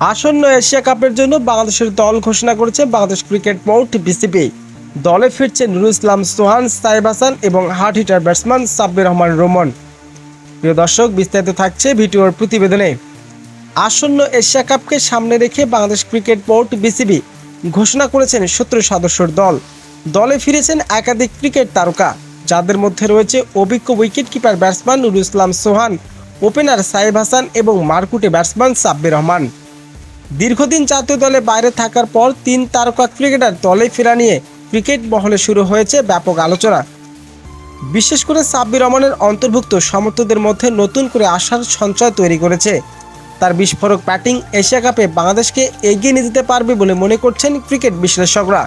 আসন্ন এশিয়া কাপের জন্য বাংলাদেশের দল ঘোষণা করেছে বাংলাদেশ ক্রিকেট বোর্ড, বিসিবি। দলে ফিরছে নুরুল ইসলাম, সোহান, সাইব হাসান এবং hard hitter batsman Sabbir Rahman Roman. প্রিয় দর্শক, বিস্তারিত থাকছে ভিডিওর প্রতিবেদনে। আসন্ন এশিয়া কাপকে সামনে রেখে বাংলাদেশ ক্রিকেট বোর্ড, বিসিবি ঘোষণা করেছেন সত্তর সদস্যর দল। দলে ফিরেছেন একাধিক ক্রিকেট তারকা, যাদের মধ্যে রয়েছে অভিজ্ঞ wicket keeper batsman Nurul Islam, Sohan, opener Saib Hasan এবং মারকুটে ব্যাটসম্যান সাব্বির রহমান। দীর্ঘদিন জাতীয় দলে বাইরে থাকার পর তিন তারকা ক্রিকেটার দলে ফেরা নিয়ে ক্রিকেট মহলে শুরু হয়েছে ব্যাপক আলোচনা। বিশেষ করে সাব্বির রহমানের অন্তর্ভুক্ত সমর্থকদের মধ্যে নতুন করে আশার সঞ্চয় তৈরি করেছে। তার বিস্ফোরক ব্যাটিং এশিয়া কাপে বাংলাদেশকে এগিয়ে নিয়ে যেতে পারবে বলে মনে করছেন ক্রিকেট বিশ্লেষকরা।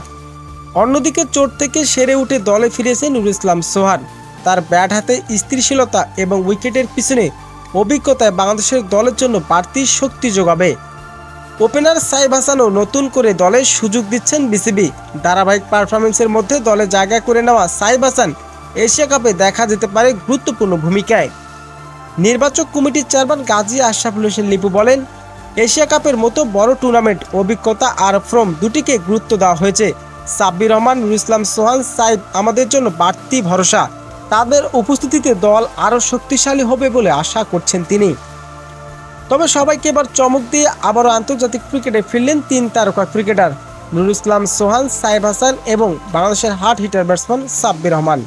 অন্যদিকে চোট থেকে সেরে উঠে দলে ফিরেছে নুরুল ইসলাম সোহান। তার ব্যাট হাতে স্থিরশীলতা এবং উইকেটের পিছনে অভিজ্ঞতায় বাংলাদেশের দলের জন্য বাড়তি শক্তি যোগাবে। ওপেনার সাইব হাসানও নতুন করে দলে সুযোগ দিচ্ছেন বিসিবি। ধারাবাহিক পারফরমেন্সের মধ্যে দলে জায়গা করে নেওয়া সাইব হাসান এশিয়া কাপে দেখা যেতে পারে গুরুত্বপূর্ণ ভূমিকায়। নির্বাচক কমিটির চেয়ারম্যান গাজী আশরাফুল হোসেন লিপু বলেন, এশিয়া কাপের মতো বড় টুর্নামেন্ট অভিজ্ঞতা আর ফ্রম দুটিকে গুরুত্ব দেওয়া হয়েছে। সাব্বির রহমান ইসলাম সোহান, সাইব আমাদের জন্য বাড়তি ভরসা। তাদের উপস্থিতিতে দল আরও শক্তিশালী হবে বলে আশা করছেন তিনি। তবে সবাইকে এবার চমক দিয়ে আবারও আন্তর্জাতিক ক্রিকেটে ফিরলেন তিন তারকা ক্রিকেটার নুরুল ইসলাম সোহান, সাইব হাসান এবং বাংলাদেশের hard hitter batsman Sabbir Rahman.